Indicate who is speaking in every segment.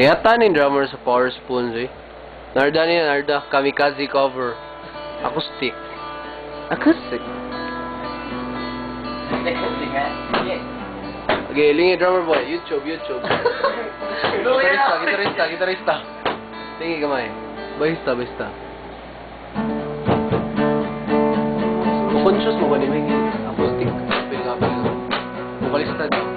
Speaker 1: Kaya tanin drummer sa Power Spoons eh. Narda niya, Narda. Kamikaze cover. Acoustic. Acoustic. Okay, lingi drummer boy. YouTube, YouTube. gitarista, gitarista, gitarista. Lingi kamay. Bahista, bahista. Conscious mo ba ni acoustic? Apil ka, apil ka.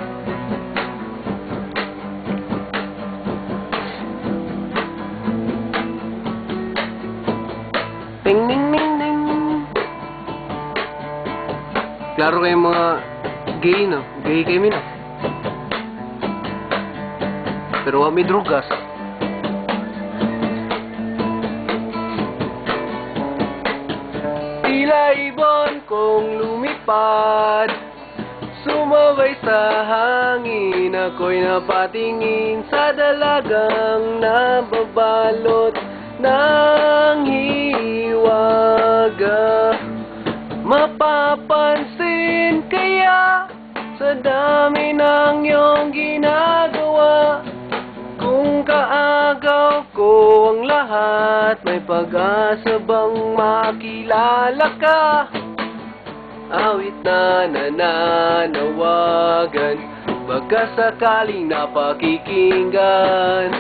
Speaker 1: Klaro kayo mga gay no? Gay kayo min. Pero may drugas. Tila ibon kong lumipad Sumabay sa hangin Ako'y napatingin sa dalagang nababalot ng dami ng iyong ginagawa. Kung kaagaw ko ang lahat May pag-asa bang makilala ka? Awit na nananawagan Baka sakaling napakikinggan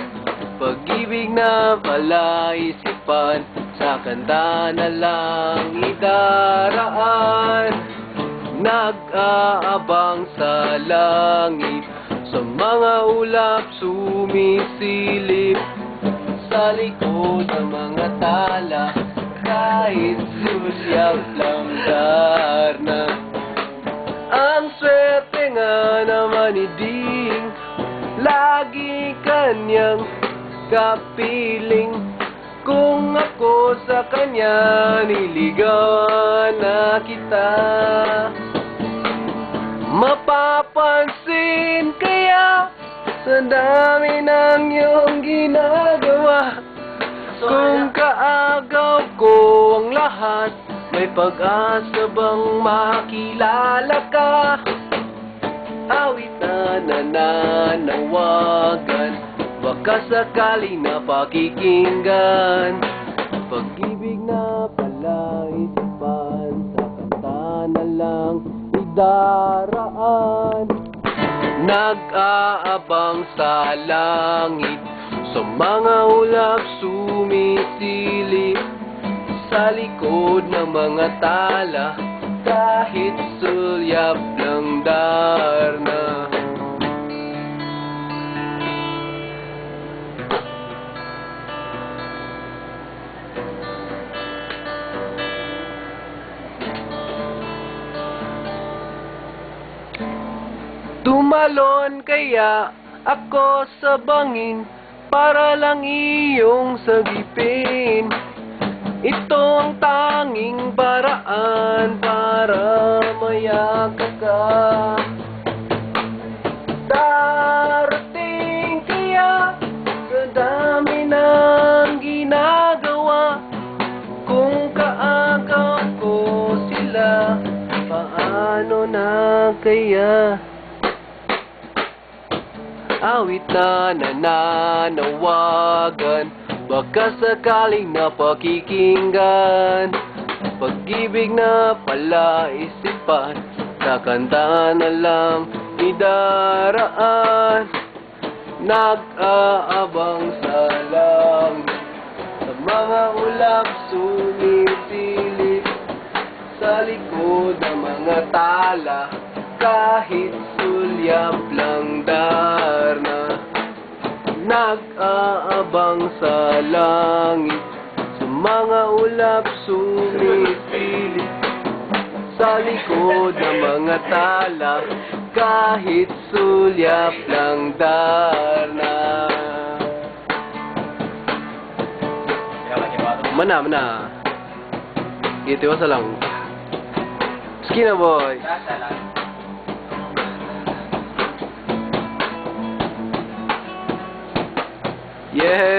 Speaker 1: Pag-ibig na palaisipan Sa kanta na lang idaraan Nag-aabang sa langit. Sa mga ulap sumisilip. Sa likod ng mga tala Kahit susyap lang darna Ang swerte nga naman ni Ding Lagi kanyang kapiling. Kung ako sa kanya niligawan na kita Mapapansin kaya sa dami ng iyong ginagawa. Kung kaagaw ko ang lahat May pag-asa bang makilala ka? Awit na nananawagan Baka sakaling napakikinggan Pag-ibig na palaisipan Sa kanta na lang idaraan Nag-aabang sa langit. Sa mga ulap sumisilip Sa likod ng mga tala. Kahit sulyap ng darna Tumalon kaya ako sa bangin para lang iyong sagipin. Ito ang tanging paraan para mayakap ka. Darating kaya sa dami ng ginagawa. Kung kaagaw ko sila Paano na kaya? Awit na nananawagan Baka sakaling napakikinggan Pag-ibig na palaisipan Sa kanta na lang idaraan Nag-aabang sa langit Sa mga ulap sumisilip Sa likod ng mga tala Kahit sulyap lang darna Nag-aabang sa langit. Sa mga ulap sumisilip Sa likod ng mga tala Kahit sulyap lang darna. Mana, mana Gitu sa lang. Skina boy Yeah